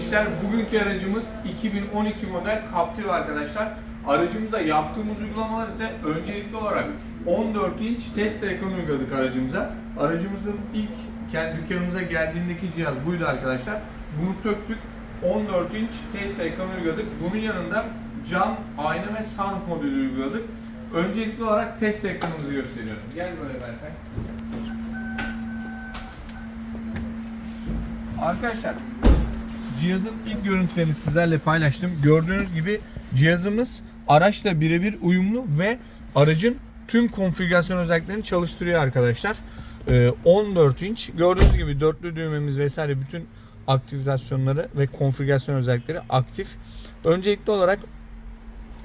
işler. Bugünkü aracımız 2012 model Captiva arkadaşlar. Aracımıza yaptığımız uygulamalar ise öncelikli olarak 14 inç test ekranı uyguladık aracımıza. Aracımızın ilk kendi dükkanımıza geldiğindeki cihaz buydu arkadaşlar. Bunu söktük. 14 inç test ekranı uyguladık. Bunun yanında cam, ayna ve sunroof modülü uyguladık. Öncelikli olarak test ekranımızı gösteriyorum. Gel böyle Berkay. Arkadaşlar cihazın ilk görüntülerini sizlerle paylaştım. Gördüğünüz gibi cihazımız araçla birebir uyumlu ve aracın tüm konfigürasyon özelliklerini çalıştırıyor arkadaşlar. Ee, 14 inç gördüğünüz gibi dörtlü düğmemiz vesaire bütün aktivasyonları ve konfigürasyon özellikleri aktif. Öncelikli olarak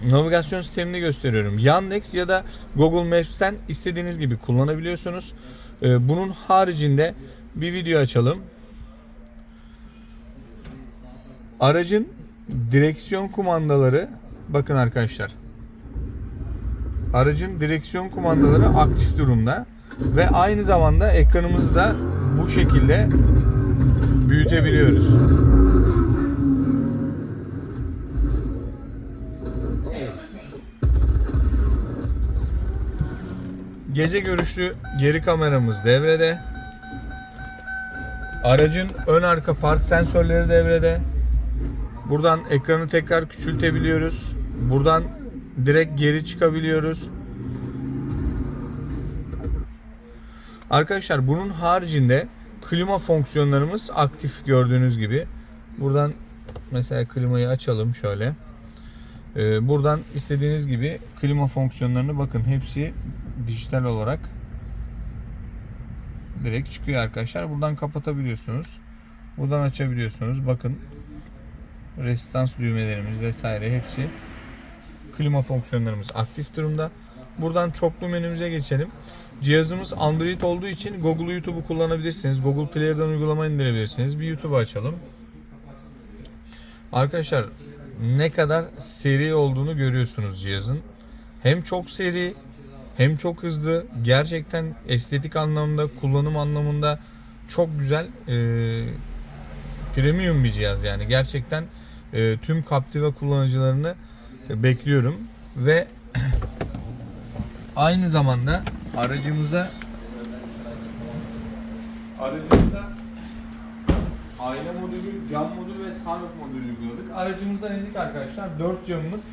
navigasyon sistemini gösteriyorum. Yandex ya da Google Maps'ten istediğiniz gibi kullanabiliyorsunuz. Ee, bunun haricinde bir video açalım. Aracın direksiyon kumandaları bakın arkadaşlar. Aracın direksiyon kumandaları aktif durumda ve aynı zamanda ekranımızı da bu şekilde büyütebiliyoruz. Gece görüşlü geri kameramız devrede. Aracın ön arka park sensörleri devrede. Buradan ekranı tekrar küçültebiliyoruz. Buradan direkt geri çıkabiliyoruz. Arkadaşlar bunun haricinde klima fonksiyonlarımız aktif gördüğünüz gibi. Buradan mesela klimayı açalım şöyle. Ee, buradan istediğiniz gibi klima fonksiyonlarını bakın hepsi dijital olarak direkt çıkıyor arkadaşlar. Buradan kapatabiliyorsunuz. Buradan açabiliyorsunuz. Bakın resistans düğmelerimiz vesaire hepsi klima fonksiyonlarımız aktif durumda. Buradan çoklu menümüze geçelim. Cihazımız Android olduğu için Google YouTube'u kullanabilirsiniz. Google Player'dan uygulama indirebilirsiniz. Bir YouTube'u açalım. Arkadaşlar ne kadar seri olduğunu görüyorsunuz cihazın. Hem çok seri hem çok hızlı. Gerçekten estetik anlamda, kullanım anlamında çok güzel. Ee, premium bir cihaz yani. Gerçekten e, tüm Captiva kullanıcılarını e, bekliyorum ve aynı zamanda aracımıza aracımıza ayna modülü, cam modülü ve sunroof modülü uyguladık. Aracımızdan indik arkadaşlar. Dört camımız,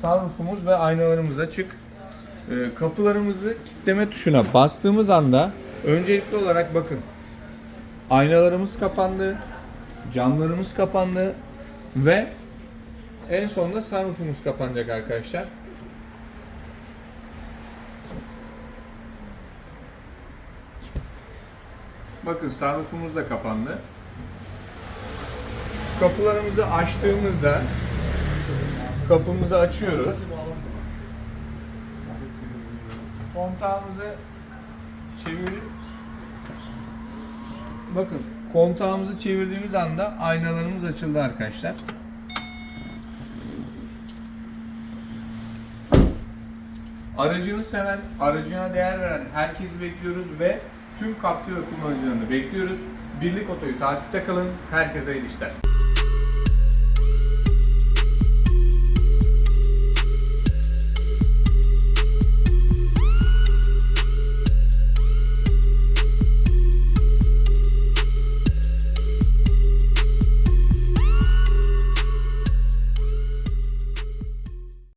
sunroofumuz ve aynalarımız açık. E, kapılarımızı kilitleme tuşuna bastığımız anda öncelikli olarak bakın aynalarımız kapandı, camlarımız kapandı ve en sonunda sunroofumuz kapanacak arkadaşlar. Bakın sunroofumuz da kapandı. Kapılarımızı açtığımızda kapımızı açıyoruz. Kontağımızı çevirip bakın kontağımızı çevirdiğimiz anda aynalarımız açıldı arkadaşlar. Aracını seven, aracına değer veren herkesi bekliyoruz ve tüm Captiva kullanıcılarını bekliyoruz. Birlik Oto'yu takipte kalın. Herkese iyi işler.